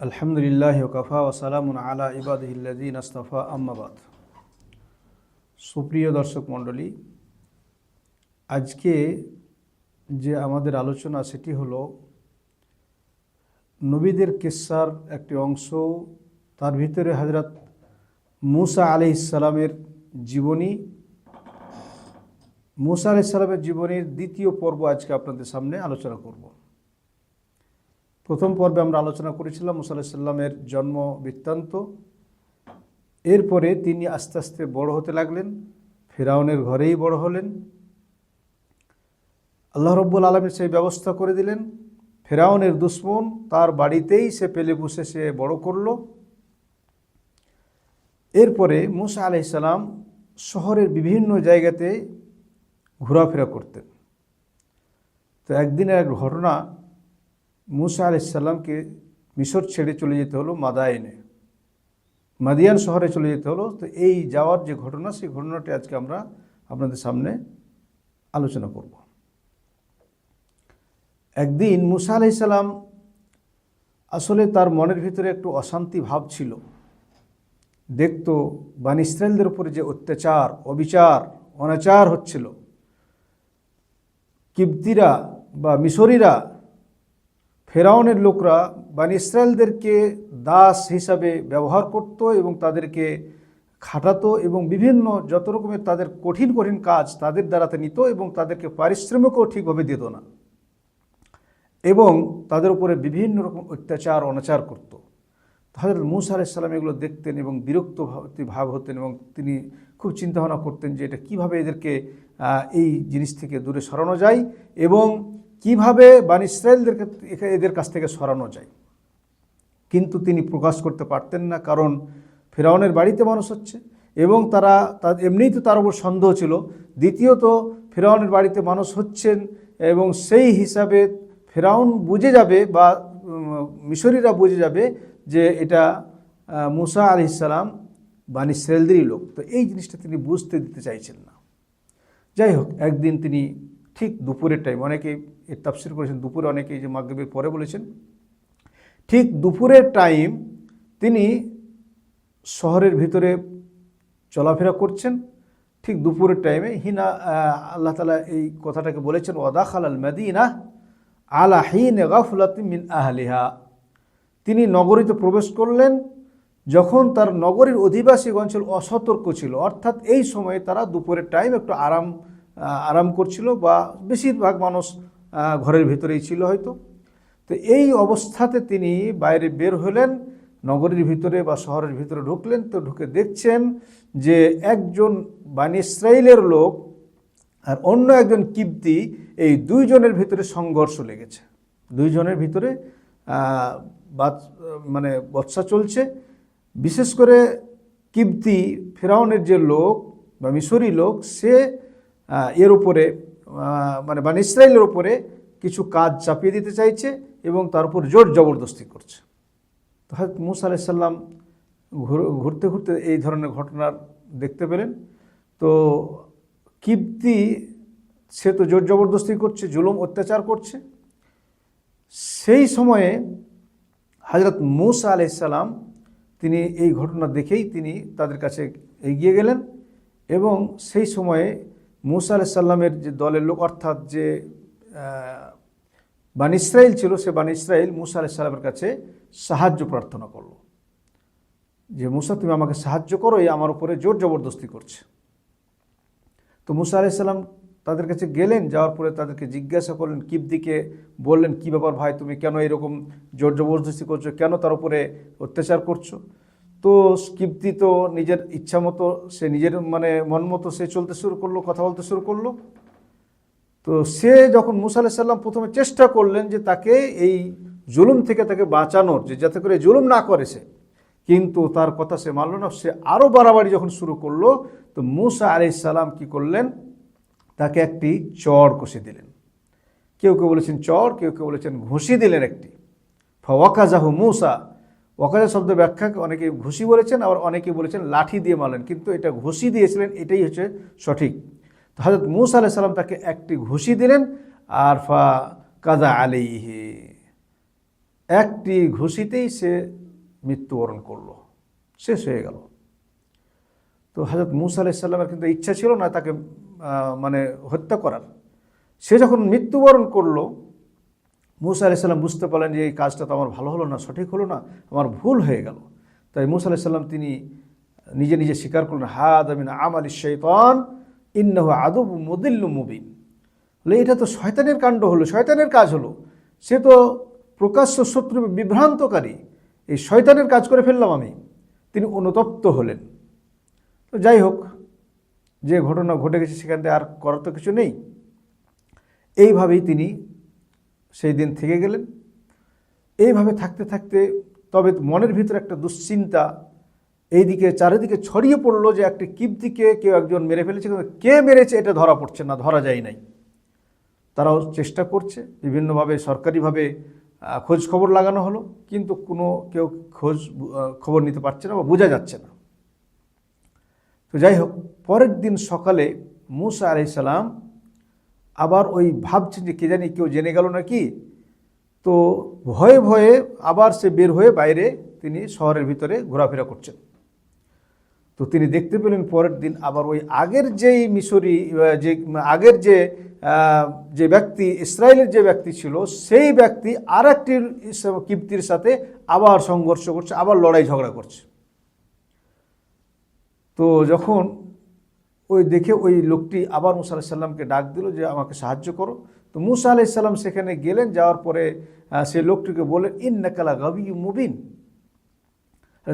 আলহামদুলিল্লাহ ওকাফা ওসালাম আলা ইবাদিল্লাদিন আস্তফা আম্মাবাদ সুপ্রিয় দর্শক মণ্ডলী, আজকে যে আমাদের আলোচনা সেটি হলো নবীদের কিস্সার একটি অংশ, তার ভিতরে হজরত মুসা আলি ইসালামের জীবনী। মুসা আলি ইসালামের জীবনীর দ্বিতীয় পর্ব আজকে আপনাদের সামনে আলোচনা করব। প্রথম পর্বে আমরা আলোচনা করেছিলাম মুসা আলাহি জন্ম বৃত্তান্ত। এরপরে তিনি আস্তে আস্তে বড় হতে লাগলেন, ফেরাউনের ঘরেই বড় হলেন। আল্লাহ রব্বুল আলমীর সেই ব্যবস্থা করে দিলেন। ফেরাউনের দুশ্মন তার বাড়িতেই সে পেলে পুষে সে বড় করল। এরপরে মুসা আলাইসাল্লাম শহরের বিভিন্ন জায়গাতে ঘোরাফেরা করতেন। তো একদিনের এক ঘটনা মুসা আলাইসাল্লামকে মিশর ছেড়ে চলে যেতে হলো মাদায়নে মাদিয়ান শহরে চলে যেতে হলো। তো এই যাওয়ার যে ঘটনা, সেই ঘটনাটি আজকে আমরা আপনাদের সামনে আলোচনা করব। একদিন মুসা আলাইসাল্লাম আসলে তার মনের ভিতরে একটু অশান্তি ভাব ছিল। দেখত বান ইসরায়েলদের উপরে যে অত্যাচার, অবিচার, অনাচার হচ্ছিল। কিবতিরা বা মিশরীরা ফেরাউনের লোকরা বান ইসরায়েলদেরকে দাস হিসাবে ব্যবহার করত এবং তাদেরকে খাটাতো এবং বিভিন্ন যত রকমের তাদের কঠিন কঠিন কাজ তাদের দ্বারাতে নিত এবং তাদেরকে পারিশ্রমিকও ঠিকভাবে দিত না এবং তাদের উপরে বিভিন্ন রকম অত্যাচার, অনাচার করত। তাহলে মুসা আলাইসাল্লাম এগুলো দেখতেন এবং বিরক্ত ভাব হতেন এবং তিনি খুব চিন্তাভাবনা করতেন যে এটা কীভাবে এদেরকে এই জিনিস থেকে দূরে সরানো যায় এবং কীভাবে বান ইসরায়েলদেরকে এদের কাছ থেকে সরানো যায়। কিন্তু তিনি প্রকাশ করতে পারতেন না, কারণ ফেরাউনের বাড়িতে মানুষ হচ্ছে এবং তারা তার এমনিই তো তার উপর সন্দেহ ছিল। দ্বিতীয়ত, ফেরাউনের বাড়িতে মানুষ হচ্ছেন এবং সেই হিসাবে ফেরাউন বুঝে যাবে বা মিশরীরা বুঝে যাবে যে এটা মুসা আলি ইসালাম বান ইসরায়েলদেরই লোক। তো এই জিনিসটা তিনি বুঝতে দিতে চাইছেন না। যাই হোক, একদিন তিনি ঠিক দুপুরের টাইম অনেকে এর তাফসির করেছেন, দুপুরে অনেকেই যে মাগরীবের পরে বলেছেন। ঠিক দুপুরের টাইম তিনি শহরের ভিতরে চলাফেরা করছেন। ঠিক দুপুরের টাইমে হিনা আল্লাহ তালা এই কথাটাকে বলেছেন ওয়াদা খালাল মেদিনা আলা হিন গাফলাতি মিন আহলিহা। তিনি নগরীতে প্রবেশ করলেন, যখন তার নগরীর অধিবাসীগণ ছিল অসতর্ক ছিল। অর্থাৎ এই সময়ে তারা দুপুরের টাইম একটু আরাম আরাম করছিল বা বেশিরভাগ মানুষ ঘরের ভিতরেই ছিল হয়তো। তো এই অবস্থাতে তিনি বাইরে বের হলেন, নগরীর ভিতরে বা শহরের ভিতরে ঢুকলেন। তো ঢুকে দেখছেন যে একজন বানি ইসরায়েলের লোক আর অন্য একজন কিপ্তি এই দুইজনের ভিতরে সংঘর্ষ লেগেছে। দুইজনের ভিতরে মানে বৎসা চলছে। বিশেষ করে কিপ্তি ফেরাউনের যে লোক বা মিশরি লোক, সে এর উপরে মানে বান ইসরায়েলের উপরে কিছু কাজ চাপিয়ে দিতে চাইছে এবং তার উপর জোর জবরদস্তি করছে। তো হয়তো মুসা আলাইসাল্লাম ঘুরতে ঘুরতে এই ধরনের ঘটনা দেখতে পেলেন। তো কিপ্তি, সে তো জোর জবরদস্তি করছে, জুলুম, অত্যাচার করছে। সেই সময়ে হজরত মুসা আলাইসাল্লাম তিনি এই ঘটনা দেখেই তিনি তাদের কাছে এগিয়ে গেলেন এবং সেই সময়ে মুসা আলাইসাল্লামের যে দলের লোক, অর্থাৎ যে বান ইসরায়েল ছিল, সে বান ইসরায়েল মুসা আলাইসাল্লামের কাছে সাহায্য প্রার্থনা করল। যে, মুসা, তুমি আমাকে সাহায্য করো, এই আমার উপরে জোর জবরদস্তি করছে। তো মুসা আলাইসাল্লাম তাদের কাছে গেলেন, যাওয়ার পরে তাদেরকে জিজ্ঞাসা করলেন, কিবদিকে বললেন, কী ব্যাপার ভাই, তুমি কেন এরকম জোর জবরদস্তি করছ? কেন তার উপরে অত্যাচার করছ? তো কিপ্তি তো নিজের ইচ্ছা মতো সে নিজের মানে মন মতো সে চলতে শুরু করল, কথা বলতে শুরু করল। তো সে যখন মুসা আলাহিসাল্লাম প্রথমে চেষ্টা করলেন যে তাকে এই জুলুম থেকে তাকে বাঁচানোর, যে যাতে করে জুলুম না করে সে। কিন্তু তার কথা সে মানল না, সে আরও বাড়াবাড়ি যখন শুরু করল, তো মুসা আলাইসাল্লাম কি করলেন? তাকে একটি চর কষে দিলেন। কেউ কেউ বলেছেন চর, কেউ কেউ বলেছেন ঘুষি দিলেন একটি। ফওয়াকাজাহু মুসা ওয়াকাজা শব্দ ব্যাখ্যা অনেকে ঘুষি বলেছেন, আবার অনেকে বলেছেন লাঠি দিয়ে মারলেন, কিন্তু এটা ঘুষি দিয়েছিলেন, এটাই হচ্ছে সঠিক। তো হজরত মুসা আলাহ সাল্লাম তাকে একটি ঘুষি দিলেন, আর ফা কাদা আলিহি একটি ঘুষিতেই সে মৃত্যুবরণ করল, শেষ হয়ে গেল। তো হজরত মুসা আলাইসাল্লামের কিন্তু ইচ্ছা ছিল না তাকে মানে হত্যা করার। সে যখন মৃত্যুবরণ করল মুসা আলাইসাল্লাম বুঝতে পারলেন যে এই কাজটা তো আমার ভালো হলো না, সঠিক হলো না, আমার ভুল হয়ে গেল। তাই মুসা আলাইসাল্লাম তিনি নিজে নিজে স্বীকার করলেন, হাদ আমিন আম আলী শৈতান, ইন্নাহ আদব মুদিল্লু মুবিন। বলে, এটা তো শয়তানের কাণ্ড হলো, শয়তানের কাজ হলো। সে তো প্রকাশ্য শত্রু বিভ্রান্তকারী। এই শয়তানের কাজ করে ফেললাম আমি। তিনি অনুতপ্ত হলেন। তো যাই হোক, যে ঘটনা ঘটে গেছে সেখান থেকে আর করার তো কিছু নেই। এইভাবেই তিনি সেই দিন থেকে গেলেন। এইভাবে থাকতে থাকতে তবে মনের ভিতরে একটা দুশ্চিন্তা এইদিকে চারিদিকে ছড়িয়ে পড়ল যে একটি কিপ্তিকে কেউ একজন মেরে ফেলেছে, কিন্তু কে মেরেছে এটা ধরা পড়ছে না, ধরা যায় নাই। তারাও চেষ্টা করছে, বিভিন্নভাবে সরকারিভাবে খোঁজ খবর লাগানো হলো, কিন্তু কোনো কেউ খোঁজ খবর নিতে পারছে না বা বোঝা যাচ্ছে না। তো যাই হোক, পরের দিন সকালে মুসা আলাইসালাম আবার ওই ভাবছেন যে কে জানি কেউ জেনে গেল নাকি। তো ভয়ে ভয়ে আবার সে বের হয়ে বাইরে তিনি শহরের ভিতরে ঘোরাফেরা করছেন। তো তিনি দেখতে পেলেন পরের দিন আবার ওই আগের যেই মিশরি যে, আগের যে যে ব্যক্তি, ইসরায়েলের যে ব্যক্তি ছিল, সেই ব্যক্তি আর একটি কিপ্তির সাথে আবার সংঘর্ষ করছে, আবার লড়াই ঝগড়া করছে। তো যখন ওই দেখে ওই লোকটি আবার মুসা আলাহিসাল্লামকে ডাক দিল যে, আমাকে সাহায্য করো। তো মুসা আলাইসাল্লাম সেখানে গেলেন, যাওয়ার পরে সেই লোকটিকে বললেন ইন নাকালা গাবি মুবিন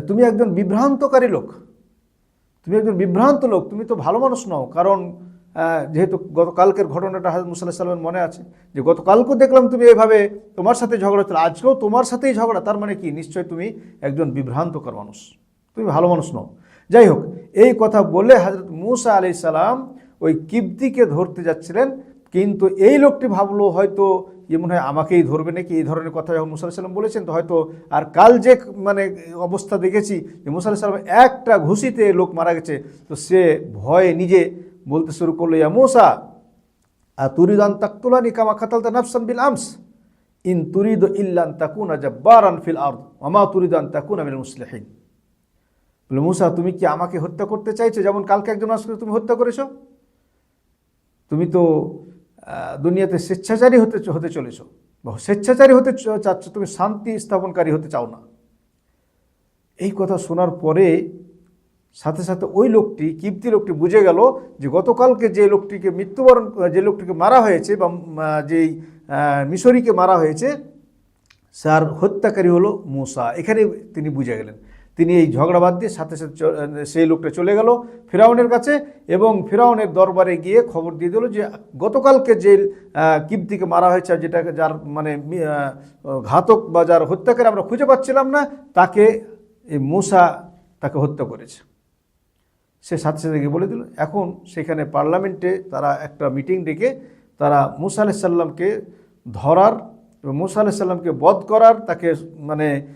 তুমি একজন বিভ্রান্তকারী লোক। তুমি একজন বিভ্রান্ত লোক, তুমি তো ভালো মানুষ নও। কারণ যেহেতু গতকালকের ঘটনাটা হাজর মুসাল্লাহ সাল্লামের মনে আছে, যে গতকালকেও দেখলাম তুমি এভাবে তোমার সাথে ঝগড়া হচ্ছিল আজকেও তোমার সাথেই ঝগড়া, তার মানে কি? নিশ্চয় তুমি একজন বিভ্রান্তকর মানুষ। তুমি ভালো মানুষ নও। যাই হোক এই কথা বলে হজরত মুসা আলি সালাম ওই কিবতিকে ধরতে যাচ্ছিলেন। কিন্তু এই লোকটি ভাবলো, হয়তো ইয়ে মনে হয় আমাকেই ধরবে নাকি? এই ধরনের কথা যখন মুসা সাল্লাম বলেছেন, তো হয়তো আর কাল যে মানে অবস্থা দেখেছি যে মুসা সাল্লাম একটা ঘুষিতে লোক মারা গেছে, তো সে ভয়ে নিজে বলতে শুরু করল, ইয়া মুসা আর তুরিদান তাকতুলানি কামা খাতালতা নাফসান বিল আমস? ইন তুরিদ ইল্লান তাকুনা জাব্বারান ফিল আরদ ওমা তুরিদান তাকুনা মিনাল মুসলিহিন। বলে, মুসা, তুমি কি আমাকে হত্যা করতে চাইছো? যেমন কালকে একজন মানুষকে তুমি হত্যা করেছ? তুমি তো দুনিয়াতে স্বেচ্ছাচারী হতে হতে চলেছো। বা স্বেচ্ছাচারী হতে চাচ্ছ, তুমি শান্তি স্থাপনকারী হতে চাও না। এই কথা শোনার পরে সাথে সাথে ওই লোকটি, কিপ্তি লোকটি বুঝে গেল যে গতকালকে যে লোকটিকে মৃত্যুবরণ, যে লোকটিকে মারা হয়েছে বা যেই মিশরীকে মারা হয়েছে স্যার হত্যাকারী হলো মুসা। এখানে তিনি বুঝে গেলেন। তিনি এই ঝগড়া বাদ দিয়ে সাথে সাথে সেই লোকটা চলে গেল ফেরাউনের কাছে এবং ফেরাউনের দরবারে গিয়ে খবর দিয়ে দিল যে গতকালকে যে আহ, মারা হয়েছে যেটাকে যার মানে ঘাতক বা যার হত্যাকারী আমরা খুঁজে পাচ্ছিলাম না তাকে এই মুসা তাকে হত্যা করেছে। সে সাথে সাথে গিয়ে বলে দিল এখন সেখানে পার্লামেন্টে তারা একটা মিটিং ডেকে তারা মুসা আলাইসাল্লামকে ধরার এবং মুসা আলাইসাল্লামকে বধ করার তাকে মানে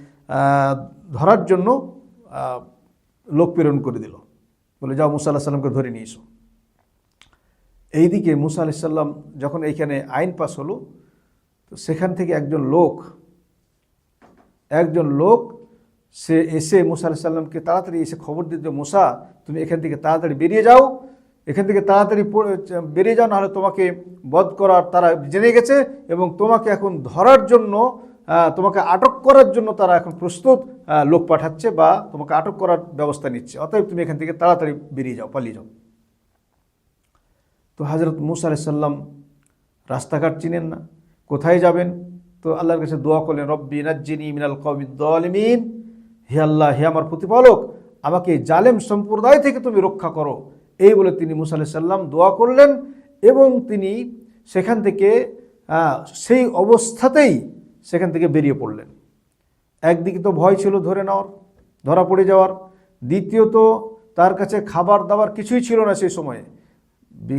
ধরার জন্য লোক প্রেরণ করে দিল। বলে, যাও মুসা আল্লাহ সাল্লামকে ধরে নিয়ে এসো। এইদিকে মুসা আলাইসাল্লাম যখন এইখানে আইন পাস হলো, তো সেখান থেকে একজন লোক একজন লোক, সে এসে মুসা আলাহ সাল্লামকে তাড়াতাড়ি এসে খবর দিতে মুসা, তুমি এখান থেকে তাড়াতাড়ি বেরিয়ে যাও। এখান থেকে তাড়াতাড়ি বেরিয়ে যাও, নাহলে তোমাকে বধ করার তারা জেনে গেছে এবং তোমাকে এখন ধরার জন্য তোমাকে আটক করার জন্য তারা এখন প্রস্তুত লোক পাঠাচ্ছে বা তোমাকে আটক করার ব্যবস্থা নিচ্ছে। অতএব তুমি এখান থেকে তাড়াতাড়ি বেরিয়ে যাও, পালিয়ে যাও। তো হজরত মুসা আলাইসাল্লাম রাস্তাঘাট চিনেন না, কোথায় যাবেন? তো আল্লাহর কাছে দোয়া করলেন, রব্বি নাজ্জিনী মিনাল কবিদ্দলমিন হে আল্লাহ, হে আমার প্রতিপালক, আমাকে জালেম সম্প্রদায় থেকে তুমি রক্ষা করো। এই বলে তিনি মুসা আলাইসাল্লাম দোয়া করলেন এবং তিনি সেখান থেকে সেই অবস্থাতেই সেখান থেকে বেরিয়ে পড়লেন। একদিকে তো ভয় ছিল ধরে নেওয়ার, ধরা পড়ে যাওয়ার। দ্বিতীয়ত, তার কাছে খাবার দাবার কিছুই ছিল না সেই সময়ে।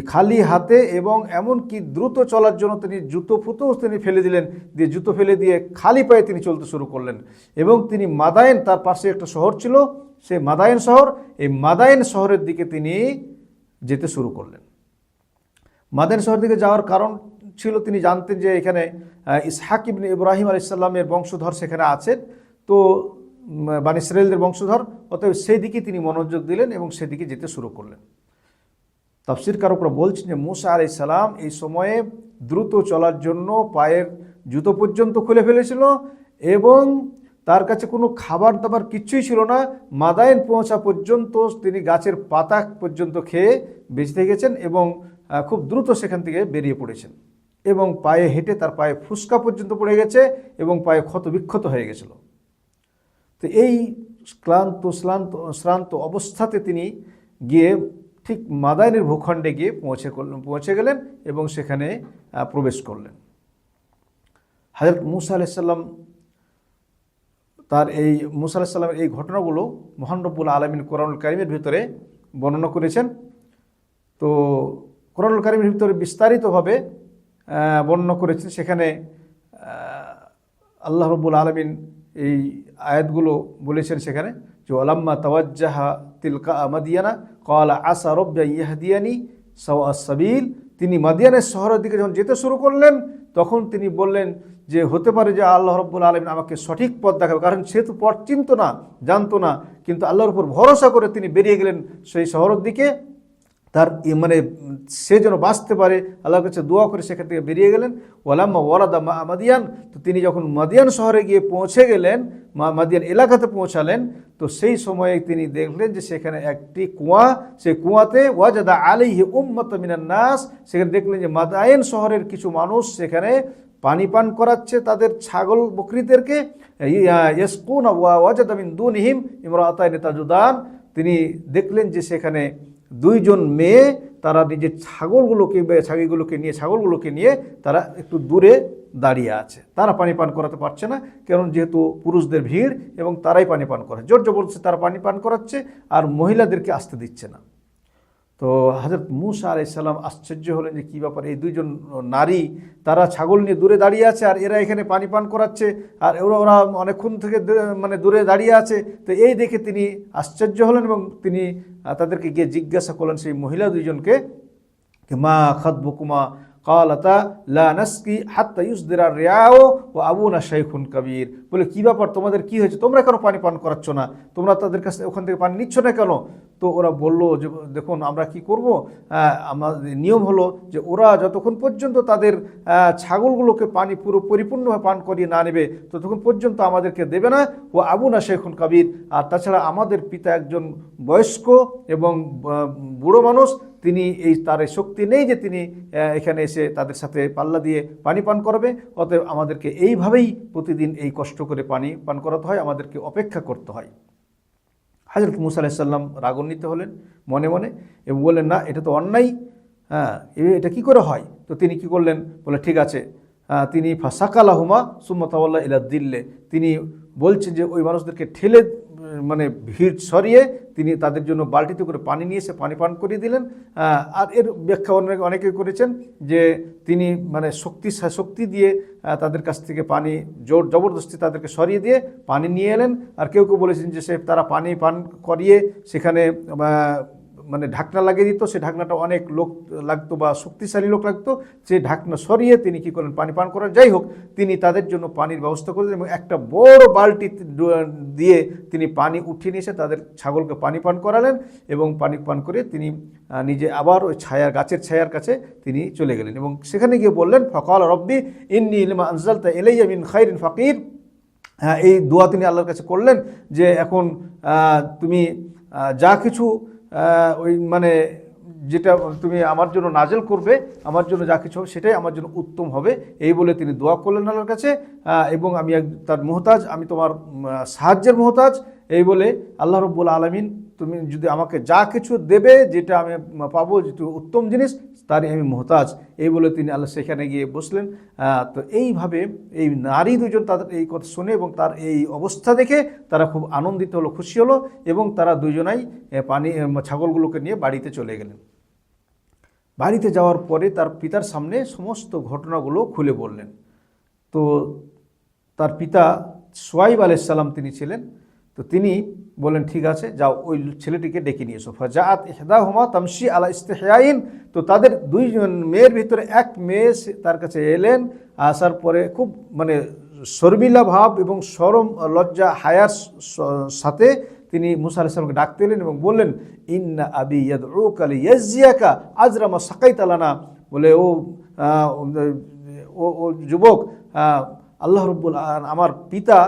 খালি হাতে এবং এমন কি দ্রুত চলার জন্য তিনি জুতো ফুতো তিনি ফেলে দিলেন। দিয়ে জুতো ফেলে দিয়ে খালি পায়ে তিনি চলতে শুরু করলেন। এবং তিনি মাদায়েন, তার পাশে একটা শহর ছিল, সে মাদায়েন শহর। এই মাদায়েন শহরের দিকে তিনি যেতে শুরু করলেন। মাদায়েন শহর দিকে যাওয়ার কারণ ছিল, তিনি জানতেন যে এখানে ইসহাক ইবনে ইব্রাহিম আলাইসাল্লামের বংশধর সেখানে আছেন। তো বানি ইসরায়েলদের বংশধর, অতএব সেই দিকে তিনি মনোযোগ দিলেন এবং সেদিকে যেতে শুরু করলেন। তাফসির কারকরা বলছেন যে, মুসা আলাই সালাম এই সময়ে দ্রুত চলার জন্য পায়ের জুতো পর্যন্ত খুলে ফেলেছিল এবং তার কাছে কোনো খাবার দাবার কিচ্ছুই ছিল না। মাদায়ন পৌঁছা পর্যন্ত তিনি গাছের পাতা পর্যন্ত খেয়ে বেঁচে গেছেন এবং খুব দ্রুত সেখান থেকে বেরিয়ে পড়েছেন। এবং পায়ে হেঁটে তার পায়ে ফুসকা পর্যন্ত পড়ে গেছে এবং পায়ে ক্ষত বিক্ষত হয়ে গেছিল। তো এই ক্লান্ত শ্রান্ত শ্রান্ত অবস্থাতে তিনি গিয়ে ঠিক মাদায়নের ভূখণ্ডে গিয়ে পৌঁছে করলেন পৌঁছে গেলেন এবং সেখানে প্রবেশ করলেন। হাজরত মুসা আলাইসাল্লাম তার এই, মুসা আলাহিসাল্লামের এই ঘটনাগুলো মহান রব্বুল আলমিন কোরআনুল কারিমের ভিতরে বর্ণনা করেছেন। তো কোরআনুল কারিমের ভিতরে বিস্তারিতভাবে বর্ণনা করেছেন। সেখানে আল্লাহ রব্বুল আলমিন এই আয়াতগুলো বলেছেন সেখানে যে আলাম্মা তাওয়াজ্জাহা তিলকা মাদিয়ানা কলা আসা রব্বা ইয়াহদিয়ানি সাওয়া সাবিল। তিনি মাদিয়ানের শহরের দিকে যখন যেতে শুরু করলেন, তখন তিনি বললেন যে, হতে পারে যে আল্লাহ রব্বুল আলমিন আমাকে সঠিক পথ দেখাবে, কারণ সে তো পথ চিনত না, জানতো না। কিন্তু আল্লাহর উপর ভরসা করে তিনি বেরিয়ে গেলেন সেই শহরের দিকে। তার মানে সে যেন বাঁচতে পারে, আল্লাহর কাছে দোয়া করে সেখান থেকে বেরিয়ে গেলেন। ওয়ালাম্মা ওয়ালাদা মা মাদিয়ান, তো তিনি যখন মাদিয়ান শহরে গিয়ে পৌঁছে গেলেন, মা মাদিয়ান এলাকাতে পৌঁছালেন, তো সেই সময়ে তিনি দেখলেন যে সেখানে একটি কুয়া সেই কুয়াতে ওয়াজাদা আলিহি উম্মত নাস, সেখানে দেখলেন যে মাদায়ন শহরের কিছু মানুষ সেখানে পানি পান করাচ্ছে তাদের ছাগল বকরিদেরকে। ইয়েসকুন ওয়াজাদামিন দুনহিম ইমরাতাইনে তাজুদান। তিনি দেখলেন যে সেখানে দুইজন মেয়ে, তারা নিজের ছাগলগুলোকে ছাগলগুলোকে নিয়ে ছাগলগুলোকে নিয়ে তারা একটু দূরে দাঁড়িয়ে আছে। তারা পানি পান করাতে পারছে না, কারণ যেহেতু পুরুষদের ভিড় এবং তারাই পানি পান করে। জোর জবরদস্তি তারা পানি পান করাচ্ছে আর মহিলাদেরকে আসতে দিচ্ছে না। তো হজরত মুসা আলাইসাল্লাম আশ্চর্য হলেন যে কী ব্যাপার? এই দুইজন নারী, তারা ছাগল নিয়ে দূরে দাঁড়িয়ে আছে আর এরা এখানে পানি পান করাচ্ছে আর ওরা ওরা অনেকক্ষণ থেকে মানে দূরে দাঁড়িয়ে আছে। তো এই দেখে তিনি আশ্চর্য হলেন এবং তিনি তাদেরকে গিয়ে জিজ্ঞাসা করলেন, সেই মহিলা দুইজনকে মা খাদবুকুমা কালাতা লা নাসকি হাত্তা ইউসদিরা রিয়াও ও আবুনা শাইখুন কবির। বলে, কী ব্যাপার? তোমাদের কি হয়েছে? তোমরা কেন পানি পান করাচ্ছ না? তোমরা তাদের কাছে ওখান থেকে পানি নিচ্ছ না কেন? তো ওরা বলল যে, দেখুন, আমরা কি করব? আমাদের নিয়ম হলো যে, ওরা যতক্ষণ পর্যন্ত তাদের ছাগলগুলোকে পানি পুরো পরিপূর্ণভাবে পান করিয়ে না নেবে, ততক্ষণ পর্যন্ত আমাদেরকে দেবে না। ও আবুনা শেখুন কবির। আর তাছাড়া আমাদের পিতা একজন বয়স্ক এবং বুড়ো মানুষ, তিনি এই, তার এই শক্তি নেই যে, তিনি এখানে এসে তাদের সাথে পাল্লা দিয়ে পানি পান করবে। অতএব আমাদেরকে এইভাবেই প্রতিদিন এই কষ্ট করে পানি পান করাতে হয়, আমাদেরকে অপেক্ষা করতে হয়। হাজরত মুসা আলাইসাল্লাম রাগান্বিত হলেন মনে মনে এবং বললেন, না, এটা তো অন্যায়। হ্যাঁ এটা কি করে হয়? তো তিনি কি করলেন? বলে ঠিক আছে। তিনি ফাসাকালাহুমা সুম্মতাল্লাহ ইলা দিল্লে। তিনি বলছেন যে, ওই মানুষদেরকে ঠেলে মানে ভিড় সরিয়ে তিনি তাদের জন্য বালতিতে করে পানি নিয়ে এসে পানি পান করিয়ে দিলেন। আর এর ব্যাখ্যা অনেক অনেকে করেছেন যে তিনি মানে শক্তি শক্তি দিয়ে তাদের কাছ থেকে পানি জোর জবরদস্তি তাদেরকে সরিয়ে দিয়ে পানি নিয়ে এলেন। আর কেউ কেউ বলেছেন যে সে তারা পানি পান করিয়ে সেখানে মানে ঢাকনা লাগিয়ে দিত সেই ঢাকনাটা অনেক লোক লাগতো বা শক্তিশালী লোক লাগতো সেই ঢাকনা সরিয়ে তিনি কি করেন পানি পান করেন। যাই হোক, তিনি তাদের জন্য পানির ব্যবস্থা করলেন এবং একটা বড় বালতি দিয়ে তিনি পানি উঠিয়ে নিয়ে এসে তাদের ছাগলকে পানি পান করালেন এবং পানি পান করে তিনি নিজে আবার ওই ছায়ার গাছের ছায়ার কাছে তিনি চলে গেলেন এবং সেখানে গিয়ে বললেন, ফকাল রব্বি ইন্নি ইলমা আনজালতা এলাইয়া মিন খাইরিন ফাকির। হ্যাঁ এই দোয়া তিনি আল্লাহর কাছে করলেন যে এখন তুমি যা কিছু ওই মানে যেটা তুমি আমার জন্য নাজেল করবে, আমার জন্য যা কিছু হবে সেটাই আমার জন্য উত্তম হবে। এই বলে তিনি দোয়া করলেন আল্লাহর কাছে এবং আমি তার মোহতাজ, আমি তোমার সাহায্যের মোহতাজ। এই বলে আল্লাহ রব্বুল আলমিন, তুমি যদি আমাকে যা কিছু দেবে, যেটা আমি পাবো যেটা উত্তম জিনিস তারই আমি মোহতাজ। এই বলে তিনি আল্লাহ সেখানে গিয়ে বসলেন। তো এইভাবে এই নারী দুজন তাদের এই কথা শুনে এবং তার এই অবস্থা দেখে তারা খুব আনন্দিত হলো, খুশি হলো এবং তারা দুজনাই পানি ছাগলগুলোকে নিয়ে বাড়িতে চলে গেলেন। বাড়িতে যাওয়ার পরে তার পিতার সামনে সমস্ত ঘটনাগুলো খুলে বললেন। তো তার পিতা সোয়াইব আলাইসাল্লাম তিনি ছিলেন। তো তিনি বলেন ঠিক আছে, যাও, ওই ছেলেটিকে ডেকে নিয়ে এসো। ফাজাত ইহদা হুমা তামশি আলা ইস্তেহাইন তো তাদের দুইজন মেয়ের ভিতরে এক মেয়ে তার কাছে এলেন, আসার পরে খুব মানে শর্মিলা ভাব এবং সরম লজ্জা, হায়ার সাথে তিনি মুসা আলাইসালামকে ডাকতে এলেন এবং বললেন, ইন্না আবি ইয়াদউকা লিয়াজিয়াকা আজরামা সাকাইতালানা বলে, ও ও ও যুবক আল্লাহ রব্বুল আমার পিতা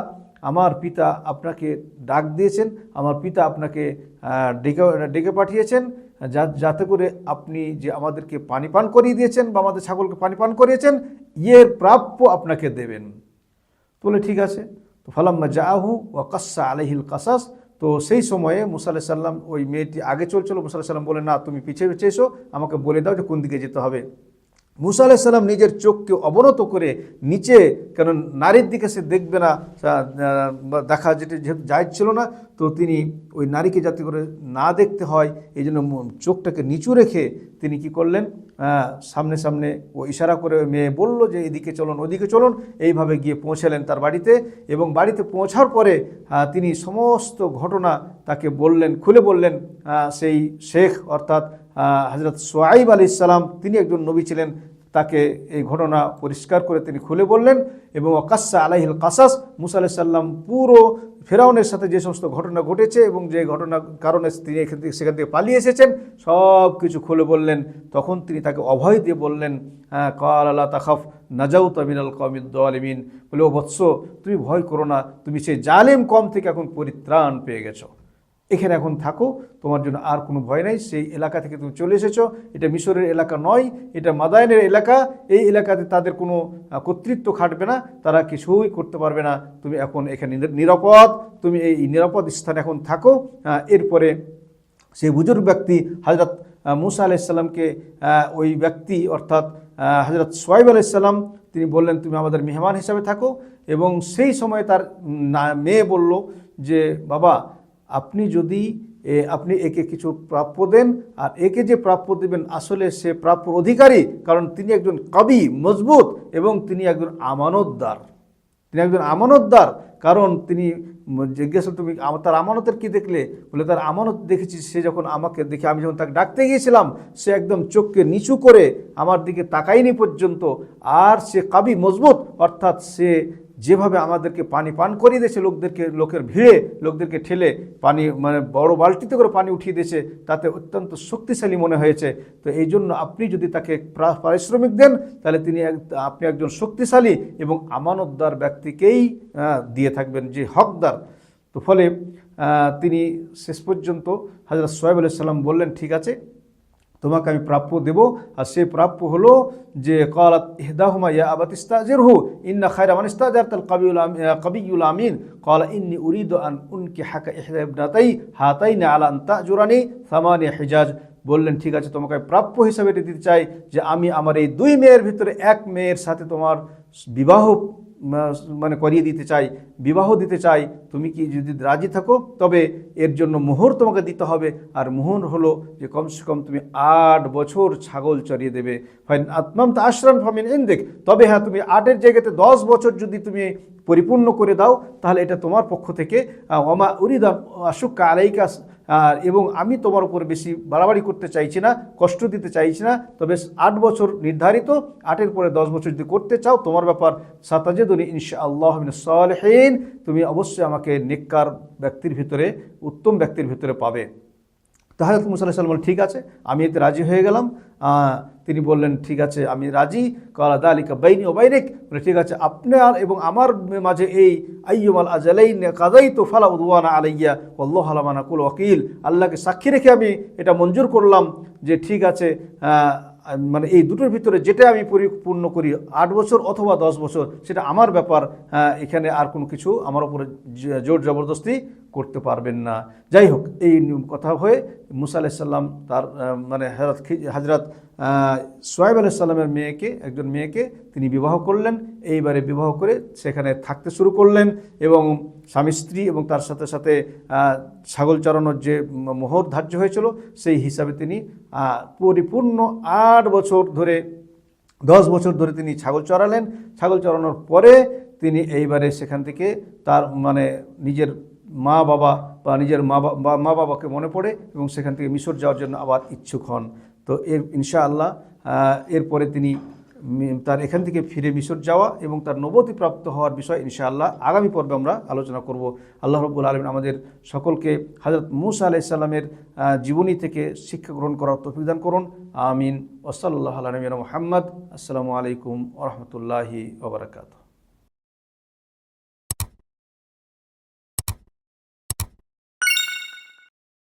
আমার পিতা আপনাকে ডাক দিয়েছেন, আমার পিতা আপনাকে ডেকে ডেকে পাঠিয়েছেন যাতে করে আপনি যে আমাদেরকে পানি পান করিয়ে দিয়েছেন বা আমাদের ছাগলকে পানি পান করিয়েছেন, ইয়ের প্রাপ্য আপনাকে দেবেন। বলে ঠিক আছে। তো ফালাম্মা জাহু ও কাসা আলহিল কাসাস। তো সেই সময়ে মুসা আলাহ সাল্লাম ওই মেয়েটি আগে চলছিল, মুসা আলাহ সাল্লাম বলে না, তুমি পিছিয়ে পিছিয়ে এসো, আমাকে বলে দাও যে কোন দিকে যেতে হবে। মুসা আলাহ সাল্লাম নিজের চোখকে অবনত করে নিচে কারণ নারীর দিকে সে দেখবে না দেখা যেটা জায়জ ছিল না, তো তিনি ওই নারীকে যাতে করে না দেখতে হয়, এই জন্য চোখটাকে নিচু রেখে তিনি কি করলেন? সামনে সামনে ও ইশারা করে ওই মেয়ে বলল যে, এদিকে চলুন, ওদিকে চলুন। এইভাবে গিয়ে পৌঁছালেন তার বাড়িতে এবং বাড়িতে পৌঁছার পরে তিনি সমস্ত ঘটনা তাকে বললেন, খুলে বললেন সেই শেখ অর্থাৎ হজরত সোয়াইব আলী ইসলাম তিনি একজন নবী ছিলেন তাকে এই ঘটনা পরিষ্কার করে তিনি খুলে বললেন এবং অকাশা আলাইহিল কাসাস, মুসা আলাহ সাল্লাম পুরো ফেরাউনের সাথে যে সমস্ত ঘটনা ঘটেছে এবং যে ঘটনার কারণে তিনি এখান থেকে সেখান থেকে পালিয়ে এসেছেন, সব কিছু খুলে বললেন। তখন তিনি তাকে অভয় দিয়ে বললেন হ্যাঁ কাল আল্লাহ তাখাফ নাজাউ তামিনাল কমিদ আলিমিন বলে, ও বৎস, তুমি ভয় করো না, তুমি সেই জালেম কম থেকে এখন পরিত্রাণ পেয়ে গেছো। এখানে এখন থাকো, তোমার জন্য আর কোনো ভয় নাই। সেই এলাকা থেকে তুমি চলে এসেছ। এটা মিশরের এলাকা নয়, এটা মাদায়নের এলাকা। এই এলাকাতে তাদের কোনো কর্তৃত্ব খাটবে না, তারা কিছুই করতে পারবে না। তুমি এখন এখানে নিরাপদ। তুমি এই নিরাপদ স্থানে এখন থাকো। এরপরে সেই বুজুর্গ ব্যক্তি হজরত মুসা আলাইসাল্লামকে ওই ব্যক্তি অর্থাৎ হজরত সোয়াইব আলাইসাল্লাম তিনি বললেন, তুমি আমাদের মেহমান হিসাবে থাকো। এবং সেই সময় তার মেয়ে বলল যে, বাবা আপনি যদি আপনি একে কিছু প্রাপ্য দেন, আর একে যে প্রাপ্য দেবেন আসলে সে প্রাপ্যর অধিকারী, কারণ তিনি একজন কবি, মজবুত, এবং তিনি একজন আমানতদার। তিনি একজন আমানতদার, কারণ তিনি জিজ্ঞেস তুমি তার আমানতের কি দেখলে? বলে, তার আমানত দেখেছি, সে যখন আমাকে দেখে, আমি যখন তাকে ডাকতে গিয়েছিলাম, সে একদম চোখকে নিচু করে আমার দিকে তাকাইনি পর্যন্ত, আর সে কাবি, মজবুত, অর্থাৎ সে যেভাবে আমাদেরকে পানি পান করিয়ে দিয়েছে, লোকদেরকে, লোকের ভিড়ে, লোকদেরকে ঠেলে পানি মানে বড় বালতিতে করে পানি উঠিয়ে দিয়েছে, তাতে অত্যন্ত শক্তিশালী মনে হয়েছে। তো এই জন্য আপনি যদি তাকে পারিশ্রমিক দেন, তাহলে তিনি আপনি একজন শক্তিশালী এবং আমানতদার ব্যক্তিকেই দিয়ে থাকবেন যে হকদার। তো ফলে তিনি শেষ পর্যন্ত হাজরত সোহেব আলাইসাল্লাম বললেন, ঠিক আছে তোমাকে আমি প্রাপ্য দেব। আর সে প্রাপ্য হলো যে, কলাত হেদাহমা ইয়া আবাত ইস্তাজের হু ইন্না খায়রা মান ইস্তাজার তাল কবিউল কবিউল আমিন। কলা ইন্নি উরিদ আন উনকে হাকা ইহদাবনাতাই হাতাই না আলা আন্তা জোরানি সামানি হেজাজ। বললেন, ঠিক আছে, তোমাকে প্রাপ্য হিসাবে এটি দিতে চাই যে, আমি আমার এই দুই মেয়ের ভিতরে এক মেয়ের সাথে তোমার বিবাহ মানে করিয়ে দিতে চাই, বিবাহ দিতে চাই, তুমি কি যদি রাজি থাকো, তবে এর জন্য মোহর তোমাকে দিতে হবে। আর মোহর হলো যে কমসে কম তুমি আট বছর ছাগল চড়িয়ে দেবে। ফাইন আত্মাম তা আশ্রাম ফামিন ইন্দেক। তবে হ্যাঁ তুমি আটের জায়গাতে দশ বছর যদি তুমি পরিপূর্ণ করে দাও, তাহলে এটা তোমার পক্ষ থেকে ওমা উরিদা, আশুক্কা আলাইকা আর এবং আমি তোমার উপর বেশি বাড়াবাড়ি করতে চাইছি না, কষ্ট দিতে চাইছি না, তবে আট বছর নির্ধারিত, আটের পরে দশ বছর যদি করতে চাও, তোমার ব্যাপার সাতাজেদুনি ইনশা আল্লাহ সালহীন, তুমি অবশ্যই আমাকে নিকার ব্যক্তির ভিতরে, উত্তম ব্যক্তির ভিতরে পাবে। তাহলে মুসা সাল্লাম বললেন, ঠিক আছে, আমি এতে রাজি হয়ে গেলাম। তিনি বললেন, ঠিক আছে, আমি রাজি। কলা দা আলিকা বাইনি ও বাইরেক বলে, ঠিক আছে আপনার এবং আমার মাঝে এই আইয়ুমাল আজালাইন কাদাই তো ফালা উদওয়ানা আলাইয়া অল্লাহ আলামানা কুল ওয়াকিল। আল্লাহকে সাক্ষী রেখে আমি এটা মঞ্জুর করলাম যে, ঠিক আছে মানে এই দুটোর ভিতরে যেটা আমি পরিপূর্ণ করি আট বছর অথবা দশ বছর, সেটা আমার ব্যাপার এখানে আর কোনো কিছু আমার উপরে জোর জবরদস্তি করতে পারবেন না। যাই হোক, এই কথা হয়ে মুসা আলাইসাল্লাম তার মানে হজরত হাজরত সোয়েব আলাইসাল্লামের মেয়েকে, একজন মেয়েকে তিনি বিবাহ করলেন। এইবারে বিবাহ করে সেখানে থাকতে শুরু করলেন এবং স্বামী স্ত্রী এবং তার সাথে সাথে ছাগল চড়ানোর যে মোহর ধার্য হয়েছিল, সেই হিসাবে তিনি পরিপূর্ণ আট বছর ধরে, দশ বছর ধরে তিনি ছাগল চড়ালেন। ছাগল চড়ানোর পরে তিনি এইবারে সেখান থেকে তার মানে নিজের মা বাবা বা নিজের মা বাবাকে মনে পড়ে এবং সেখান থেকে মিশর যাওয়ার জন্য আবার ইচ্ছুক হন। তো এর, ইনশাআল্লাহ এরপরে তিনি তার এখান থেকে ফিরে মিশর যাওয়া এবং তার নবতি প্রাপ্ত হওয়ার বিষয় ইনশাআল্লাহ আগামী পর্বে আমরা আলোচনা করব। আল্লাহ রব্বুল আলমিন আমাদের সকলকে হজরত মুসা আলাইসাল্লামের জীবনী থেকে শিক্ষা গ্রহণ করার তফিদান করুন। আমিন। ওসল্লাহ আলমিন মোহাম্মদ। আসসালামু আলাইকুম ওরহমতুল্লাহি ওবরাকাতু